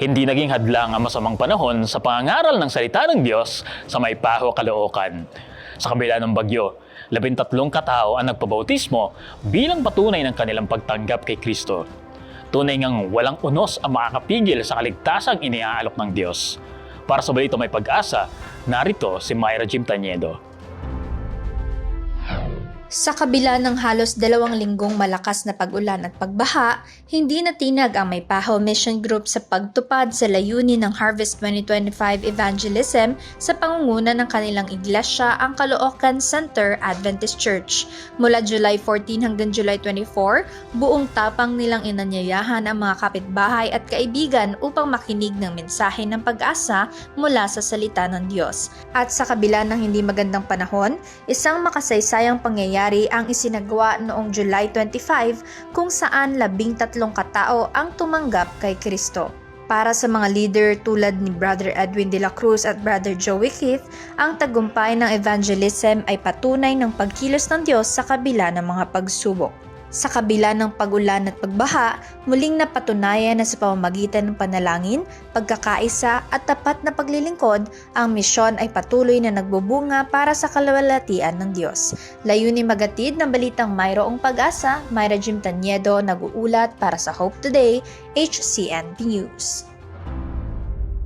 Hindi naging hadlang ang masamang panahon sa pangangaral ng salita ng Diyos sa may paho kalookan. Sa kabila ng bagyo, labintatlong katao ang nagpabautismo bilang patunay ng kanilang pagtanggap kay Kristo. Tunay ngang walang unos ang makakapigil sa kaligtasang iniaalok ng Diyos. Para sa balito may pag-asa, narito si Myra Jim Taniedo. Sa kabila ng halos dalawang linggong malakas na pag-ulan at pagbaha, hindi natinag ang May Paho Mission Group sa pagtupad sa layunin ng Harvest 2025 Evangelism sa pangunguna ng kanilang iglesia ang Caloocan Center Adventist Church. Mula July 14 hanggang July 24, buong tapang nilang inanyayahan ang mga kapitbahay at kaibigan upang makinig ng mensahe ng pag-asa mula sa salita ng Diyos. At sa kabila ng hindi magandang panahon, isang makasaysayang pangyayari ang isinagawa noong July 25 kung saan labing tatlong katao ang tumanggap kay Kristo. Para sa mga leader tulad ni Brother Edwin de la Cruz at Brother Joey Keith, ang tagumpay ng evangelism ay patunay ng pagkilos ng Diyos sa kabila ng mga pagsubok. Sa kabila ng pagulan at pagbaha, muling napatunayan na sa pamamagitan ng panalangin, pagkakaisa at tapat na paglilingkod, ang misyon ay patuloy na nagbubunga para sa kalawalatian ng Diyos. Layunin magatid ng balitang mayroong pag-asa, Myra Jim Taniedo nag-uulat para sa Hope Today, HCNP News.